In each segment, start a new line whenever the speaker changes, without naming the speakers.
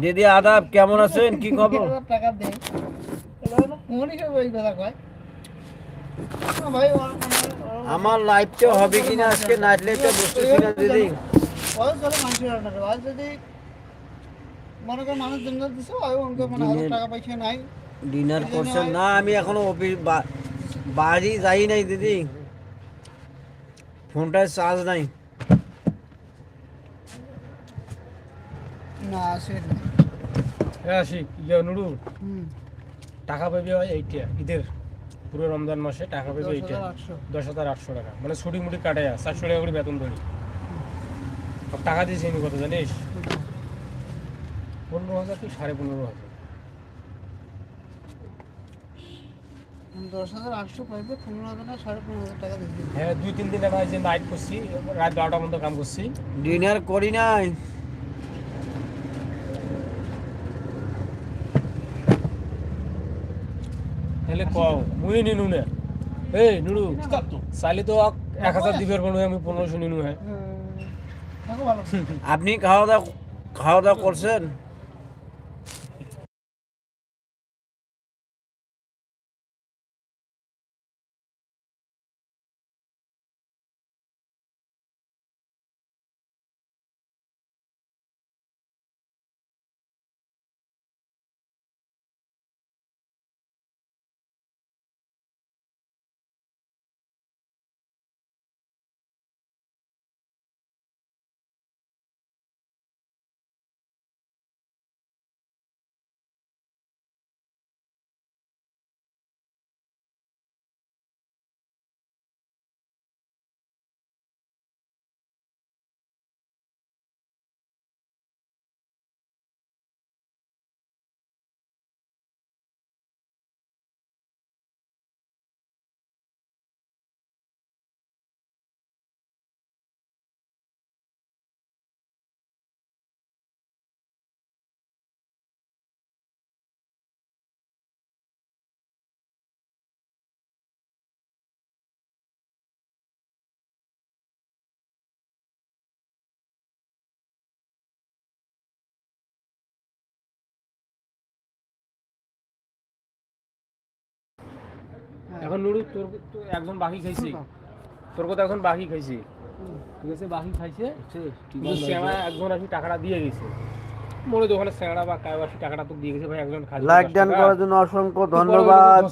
দিদি আদাব কেমন আছেন? কি খবর?
টাকা দে। এটা হলো কোন হিসেবে ওই কথা কয়? না ভাই ও আমার-
লাইফটা হবে কিনা আজকে নাইট লাইফটা বুঝতেছি না দিদি।
ওই চলে মানুষের আন্ডারে ওই যদি মনে করেন মানুষ জন্য দিছে মানে হাজার টাকা পয়সা নাই।
ডিনার করছেন না আমি এখনও অফিস বাড়ি যাই নাই দিদি। ফোনটায় চার্জ নাই।
না সে
হ্যাঁ শিখ ইয়ে নুরু
হুম।
টাকা পাবি হয় এইটা ঈদের পুরো রমজান মাসে টাকা পাবি এইটা দশ হাজার আটশো। টাকা। মানে ছুটি মুটি কাটে চারশো টাকা করে বেতন ধরি। টাকা দিয়েছি আমি কত জানিস? পনেরো হাজার কি? সাড়ে পনেরো হাজার।
দশ হাজার আটশো পাইবে পনেরো হাজার না সাড়ে পনেরো হাজার টাকা
হ্যাঁ দুই তিন দিন যে নাইট করছি রাত বারোটা পর্যন্ত কাম করছি।
ডিনার করি নাই।
তাহলে কও মুই নিনু না। এই নুড়ু চাইলে তো আক- এক হাজার দিবের কোনো আমি পনেরোশো নিনু হ্যাঁ
আপনি খাওয়া দাওয়া খাওয়া দাওয়া করছেন?
এখন নুরু তোর তো একজন বাকি খাইছি। তোর কথা এখন বাকি খাইছি। ঠিক আছে বাকি খাইছে। শ্যামা একজন আসি টাকাটা দিয়ে গেছে। মনে তো ওখানে শ্যামা বা কায় আসি টাকাটা তো দিয়ে গেছে ভাই একজন খাইছে।
লাইক ডান করার জন্য অসংখ্য ধন্যবাদ।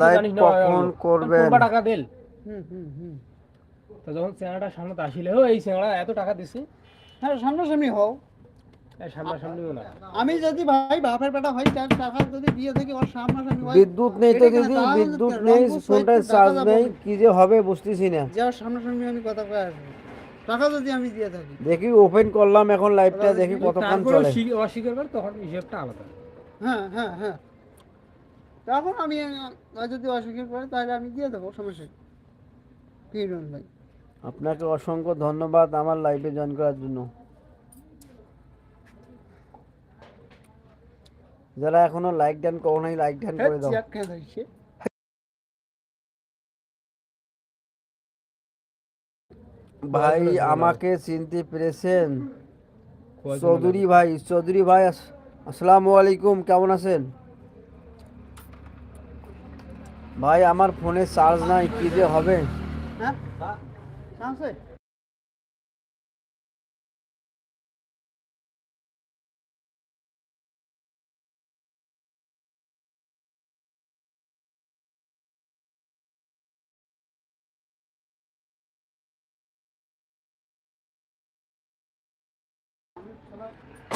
লাইক কখন করবেন।
টাকা দেল।
হুম হুম হুম।
তো যখন শ্যামাটা সামনে আসিলে ও এই শ্যামাটা এত টাকা দিছে।
হ্যাঁ সামনাসামনি হও। আমি যদি ভাই বাপের বেটা হয় তার টাকা যদি দিয়ে থাকি ওর সামনাসামনি
বিদ্যুৎ নেই তো দিদি বিদ্যুৎ নেই
সাইডে
চার্জ নেই কি যে হবে বুঝতেছি না।
যে সামনাসামনি আমি কথা কয়ে আসব। টাকা যদি আমি দিয়ে থাকি।
দেখি ওপেন করলাম এখন লাইভটা দেখি কতক্ষণ চলে।
অস্বীকার করে তখন হিসেবটা আলাদা।
হ্যাঁ হ্যাঁ হ্যাঁ। তখন আমি যদি অস্বীকার করে তাহলে আমি দিয়ে দেবো সমস্যা কি ভাই?
আপনাকে অসংখ্য ধন্যবাদ আমার লাইভে জয়েন করার জন্য। যারা এখনও লাইক ডান করো নাই লাইক ডান করে দাও। ভাই আমাকে চিনতে পেরেছেন। চৌধুরী ভাই চৌধুরী ভাই আস- আসসালামু আলাইকুম কেমন আছেন? ভাই আমার ফোনে চার্জ নাই কি যে হবে?
হ্যাঁ?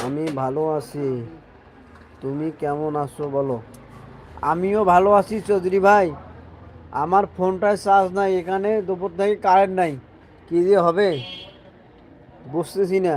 আমি ভালো আছি। তুমি কেমন আছো বলো? আমিও ভালো আছি চৌধুরী ভাই। আমার ফোনটায় চার্জ নাই, এখানে দুপুর থেকে কারেন্ট নাই। কি যে হবে? বুঝতেছি না।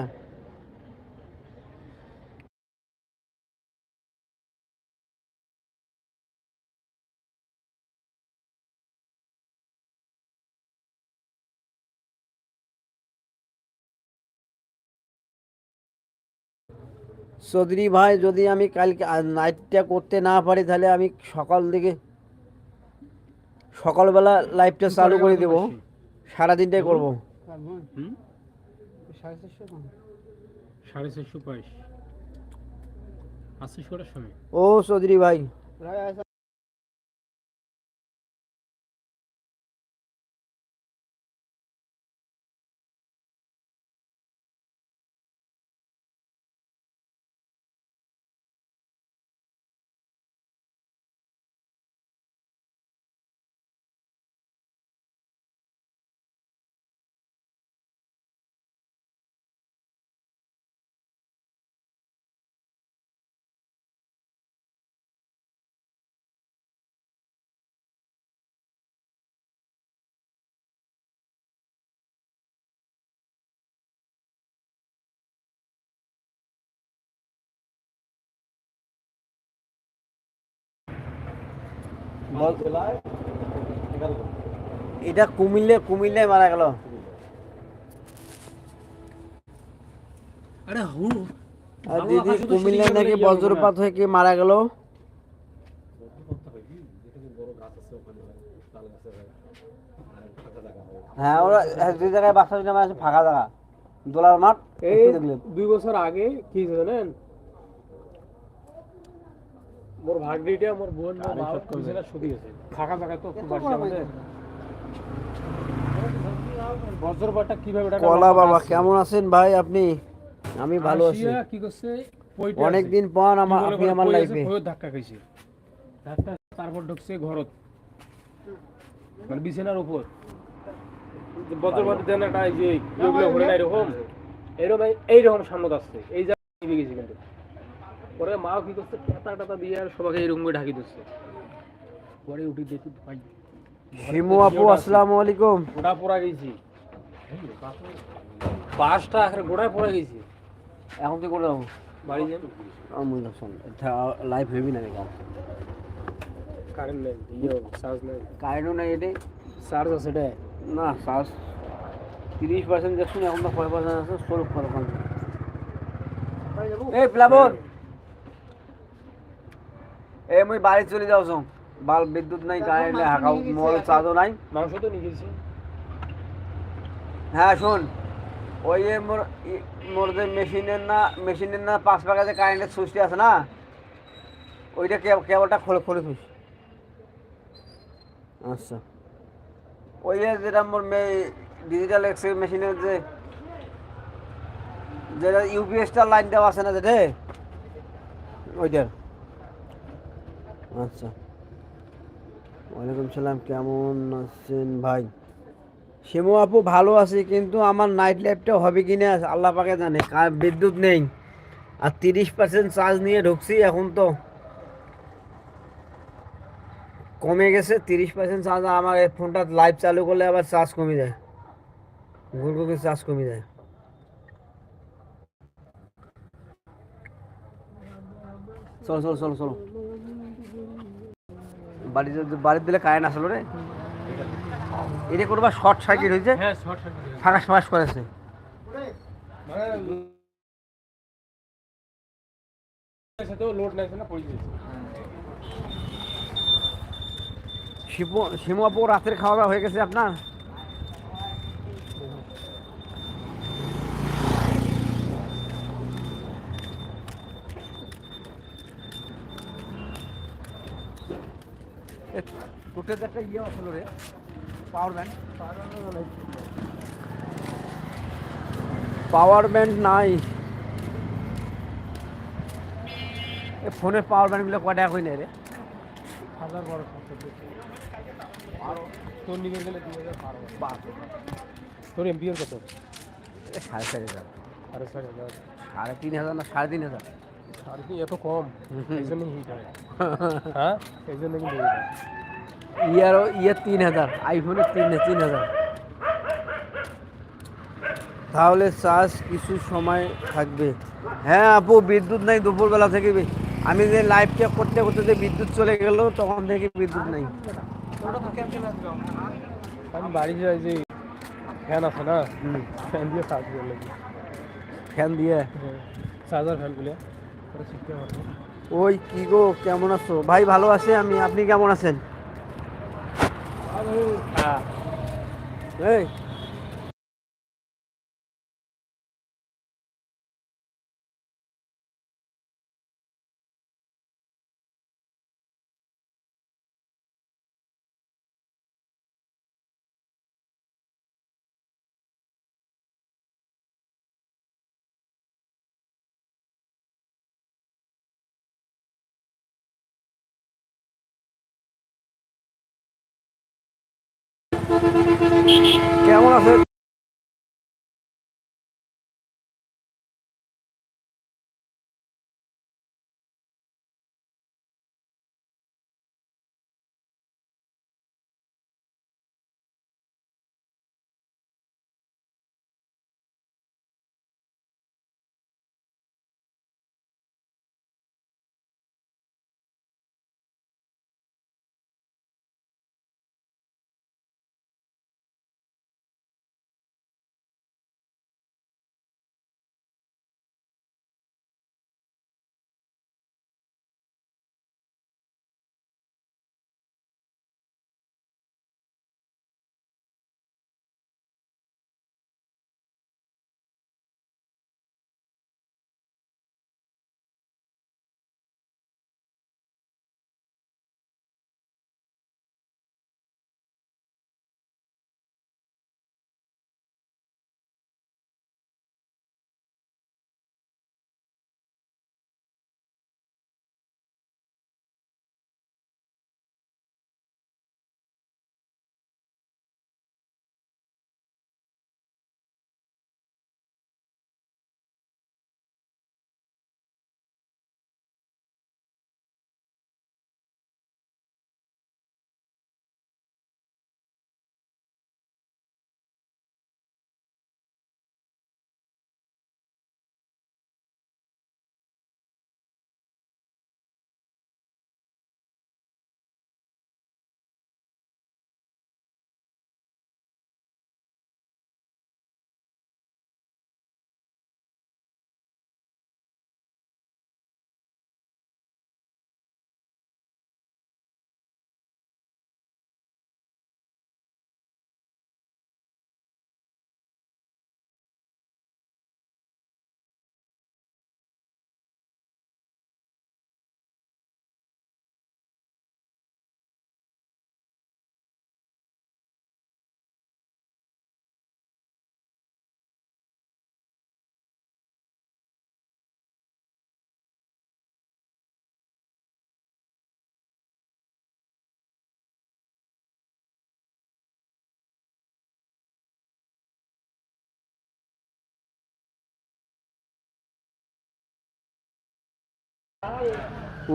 চৌধুরী ভাই যদি আমি কালকে নাইটটা করতে না পারি তাহলে আমি সকাল দিকে সকালবেলা লাইভটা চালু করে দেবো। সারাদিনটাই করব।
করব
সাড়ে চারশো
সময়?
ও চৌধুরী ভাই। এটা কুমিল্লে কুমিল্লায় মারা গেল।
আরে হু
আর দিদি কুমিল্লায় নাকি বজ্রপাত হয়ে কি মারা গেল? হ্যাঁ ওরা এক দুই জায়গায় বাসা ফাঁকা জায়গা। দোলার মাঠ
এই দুই বছর আগে কি জানেন? মোর ভাগ্নিটা মোর বোন মোর মা বিছানা শুধু গেছে ফাঁকা জায়গায় তো খুব বাড়ছে বজ্রপাতটা কীভাবে
কলা বাবা কেমন আছেন ভাই আপনি? আমি ভালো আছি।
কি করছে?
অনেক
আছে।
দিন পর আমার আপনি আমার লাইফে
ধাক্কা খাইছে। ধাক্কা তারপর ঢুকছে ঘরত। মানে বিছানার উপর। বজ্রপাত দেন একটা এই যে এরকম। এইরকম সামনে আসছে এই জায়গায় গেছে কিন্তু। পরে মাও কি করছে টাটা টাটা দিয়ে আর সবাইকে এরকম করে ঢাকি দিচ্ছে। পরে উঠি দেখি ভাই
শিমু আপু আসসালামু আলাইকুম।
গোড়া পড়া গেছি। বাসটা আখরে গোড়ায় পড়ে গেছি।
এখন কি করে যাব?
বাড়ি যান
আমি লাইভ হইবি না কেন
কারেন্ট নেই চার্জ নেই।
কারেন্টও নাই এটাই।
চার্জ আছে এটা
না শ্বাস তিরিশ পার্সেন্ট দেখুন এখন তো কয় পার্সেন্ট আছে? ষোলো পার্সেন্ট এই প্লাবন! এ মুই বাড়ি চলে যাও সং বাল বিদ্যুৎ নাই কারেন্ট নাই হাঁকাও মোবাইল চার্জও নাই।
মাংস তো নিয়ে গেছি।
হ্যাঁ শোন। ওই যে মোর মোর যে মেশিনের না মেশিনের না পাঁচ পাকা যে কারেন্টের সুইচটি আছে না ওইটা কে- কেবলটা খোলে খোলে থুস আচ্ছা। ওই যে যেটা মোর ডিজিটাল এক্সরে মেশিনের যে যেটা ইউপিএসটা লাইন দেওয়া আছে না যেটা? ওইটার। আচ্ছা। ওয়ালাইকুম সালাম, কেমন আছেন ভাই? শিমু আপু ভালো আছি, কিন্তু আমার নাইট লাইফটা হবে কি না, আল্লাহ পাকে জানে বিদ্যুৎ নেই। আর তিরিশ পার্সেন্ট চার্জ নিয়ে ঢুকছি এখন তো। কমে গেছে, তিরিশ পার্সেন্ট চার্জ আমার এই ফোনটা লাইভ চালু করলে আবার চার্জ কমে যায়। ভুল করে চার্জ কমে যায়। চলো চলো চলো চলো। বাড়িতে বাড়ির দিলে কারেন্ট আসলো রে। এটা করবা শর্ট সার্কিট হয়েছে?
হ্যাঁ
করেছে। শিমু আপু রাতের খাওয়া দাওয়া হয়ে গেছে আপনার? টোটেল একটা ইয়ে আসলো রে পাওয়ার ব্যাংক পাওয়ার ব্যাংক নাই। এ ফোনের পাওয়ার টাকা কই নেয় রে?
হাজার বারো তোর নিয়ে গেলে দুই হাজার বারো তোর এমপিওর কত?
সাড়ে চার হাজার।
সাড়ে চার হাজার।
সাড়ে তিন হাজার না সাড়ে তিন হাজার?
আর কি এত কম। এই জন্য হিট হয়। হ্যাঁ? এই জন্য কিন্তু হিট
ইয়ারও ইয়ে তিন হাজার আইফোনের তিন তিন হাজার। তাহলে চার্জ কিছু সময় থাকবে। হ্যাঁ আপু বিদ্যুৎ নাই দুপুরবেলা থেকে আমি যে লাইভটা করতে করতে যে বিদ্যুৎ চলে গেল তখন থেকে বিদ্যুৎ নাই।
আমি বাড়ি যাই যে ফ্যান আছে না ফ্যান দিয়ে চার্জ করে লাগি
ফ্যান দিয়ে?
চার্জার ফ্যানগুলো
ওই কি গো কেমন আছো? ভাই ভালো আছে আমি আপনি কেমন আছেন?
হ্যাঁ
এই কেমন আছেন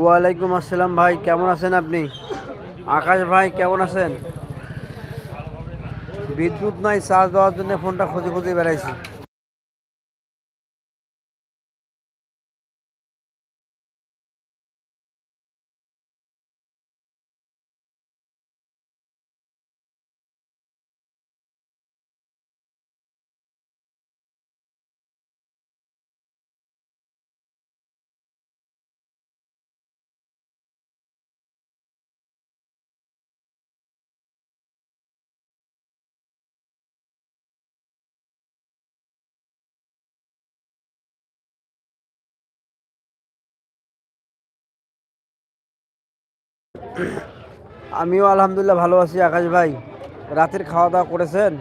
ওয়ালাইকুম আসসালাম ভাই, কেমন আছেন আপনি? আকাশ ভাই, কেমন আছেন? বিদ্যুৎ নাই, চার্জ দেওয়ার জন্য ফোনটা খুঁজে খুঁজে বেড়াইছি। আমিও আলহামদুলিল্লাহ ভালো আছি আকাশ ভাই। রাতের খাওয়া দাওয়া করেছেন?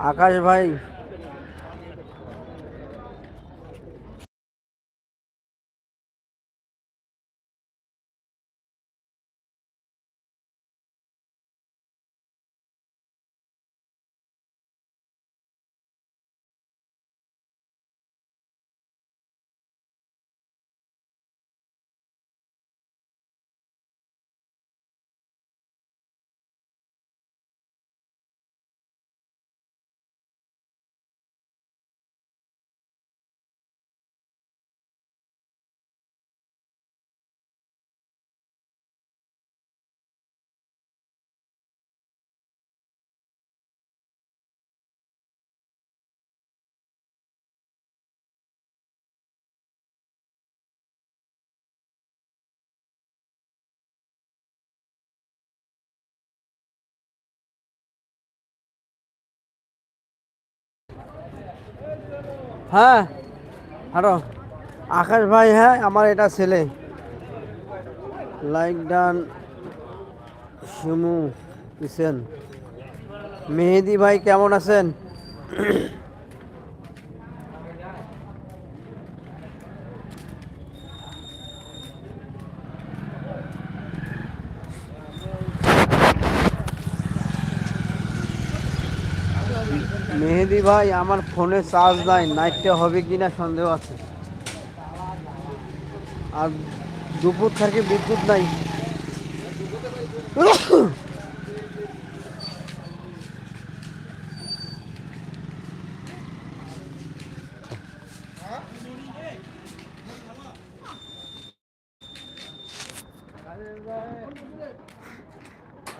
আকাশ হ্যাঁ হ্যালো আকাশ ভাই হ্যাঁ আমার এটা ছেলে। লাইক ডান, সুমু কিসেন মেহেদি ভাই, কেমন আছেন? ভাই, আমার ফোনে চার্জ নাই। নাইটটা হবে কিনা সন্দেহ আছে। আর দুপুর থেকে বিদ্যুৎ নাই।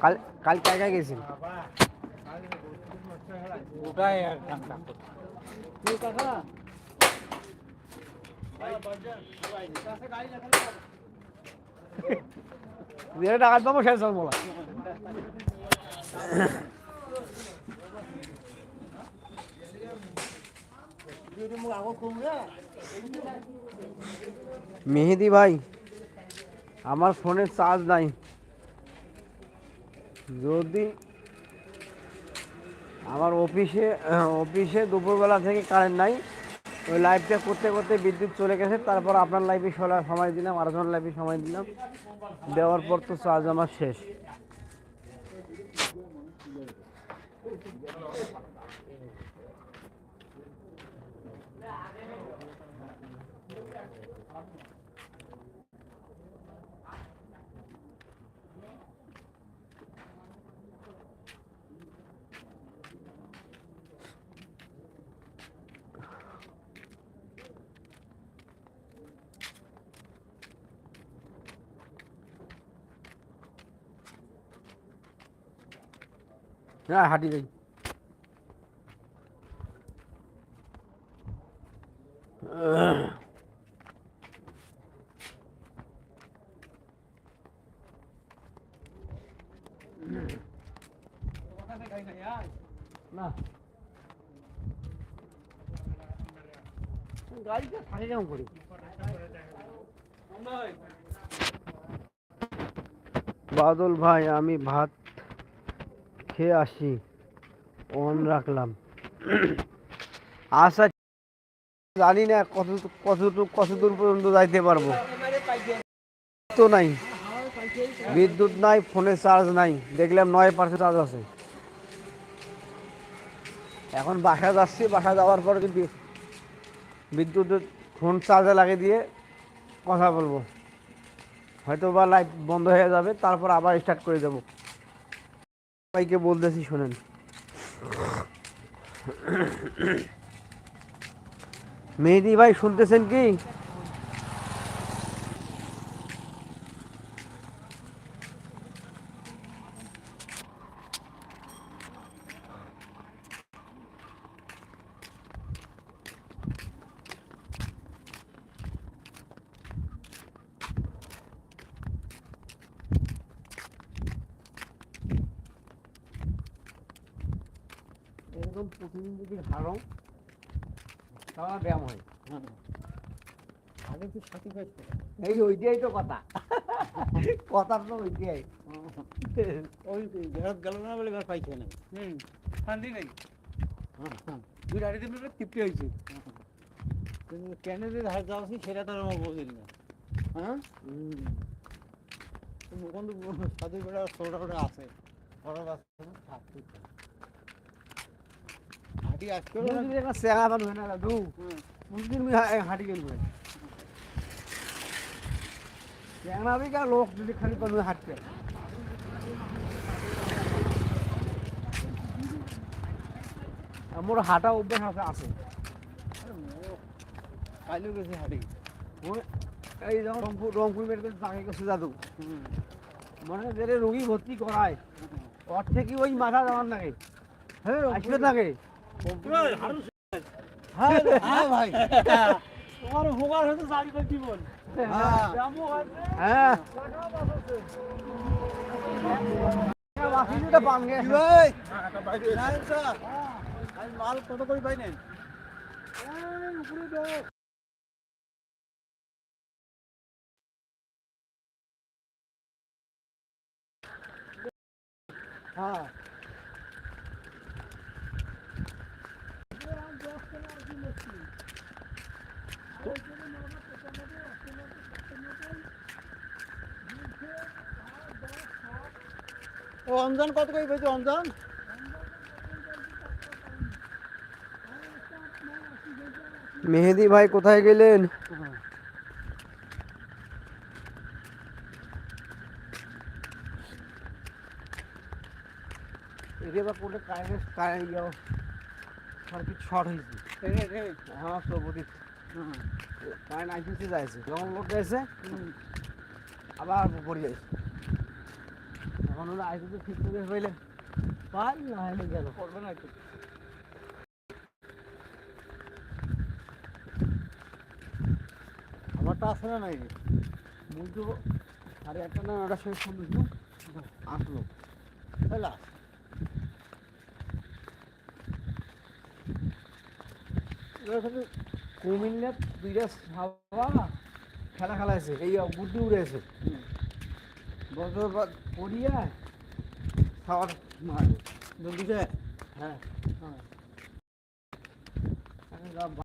কাল কাল কায় গেছিল
ওটাই আর ঠান্ডা
টাকা পাবো বলা। মেহেদি ভাই আমার ফোনের চার্জ নাই। যদি আমার অফিসে অফিসে দুপুরবেলা থেকে কারেন্ট নাই। ওই লাইভটা করতে করতে বিদ্যুৎ চলে গেছে। তারপর আপনার লাইফে লাইভে সময় দিলাম, আরেকজন লাইভে সময় দিলাম। দেওয়ার পর তো চার্জ আমার শেষ। হ্যাঁ হাঁটি যাই না। গাড়িটা থাকে কেমন করি বাদল ভাই আমি ভাত খেয়ে আসি। অন রাখলাম। আচ্ছা জানি না কত কতটুকু কত দূর পর্যন্ত যাইতে পারব। তো নাই। বিদ্যুৎ নাই ফোনে চার্জ নাই। দেখলাম নয় পার্সেন্ট চার্জ আছে। এখন বাসা যাচ্ছি, বাসা যাওয়ার পর যদি বিদ্যুৎ ফোন চার্জে লাগিয়ে দিয়ে কথা বলব। হয়তো বা লাইট বন্ধ হয়ে যাবে, তারপর আবার স্টার্ট করে দেবো। সবাইকে বলতেছি শোনেন। মেহেদি ভাই শুনতেছেন কি এরকম প্রতিদিন যদি হারো তাহলে ব্যায়াম হয়
আগে তো সাথী পাইছে
এই তো কথা। কথার তো ওইটাই
ওই ঘর গেল না বলে এবার পাইছে না? হুম। শান্তি নেই। দুই গাড়ি দিন তৃপ্তি হয়েছে কিন্তু কেন যে ধার যাওয়া সেটা তো আমার বোঝেন না হ্যাঁ সাধু বেড়া ছোটা আছে। বড় বাচ্চা থাকতে হাঁটি আসতে
মানুষ হয় না দাদু। মুসলিম হাঁটি গেল বি লোক যদি খালি হাঁটতে হাঁটা অভ্যাস আছে আছে।
কাইলেও গেছে হাঁটি?
এই যখন রংপুর রংপুর মেডিকেল তাকে গেছে দাদু। মানে যে রোগী ভর্তি করায় ওর থেকে ওই মাথা যাওয়ার লাগে। হ্যাঁ আসবে থাকে হ্যাঁ
হ্যাঁ ভাই।
তোমার উপকার হয়তো
হ্যাঁ।
হ্যাঁ বাসিটা পান গে
মাল কত করে পাই নেন
হ্যাঁ। ও অঞ্জন কত করে পেয়েছে অঞ্জন?
মেহেদি ভাই কোথায় গেলেন? এদের বা কোনটা কারেন্ট কারেন্ট সার্কিট শর্ট হয়েছে। আমার প্রভুতি কারেন্ট আইসিসি যাইছে। যখন লোক যাইছে আবার পড়ে যাইছে। এখন হলো আইসিসি ঠিক করে পাই না হইলে গেল। করবে না একটু।
আমারটা আছে না নাই
বলতো সাড়ে আটটা না নটার সময় ফোন দিল আসলো।
হেলা
কুমিল্লার দুইটা সাবা খেলা খেলাইছে এই বুদ্ধি উড়েছে বছর পড়িয়া সাবার মারবে
হ্যাঁ
হ্যাঁ।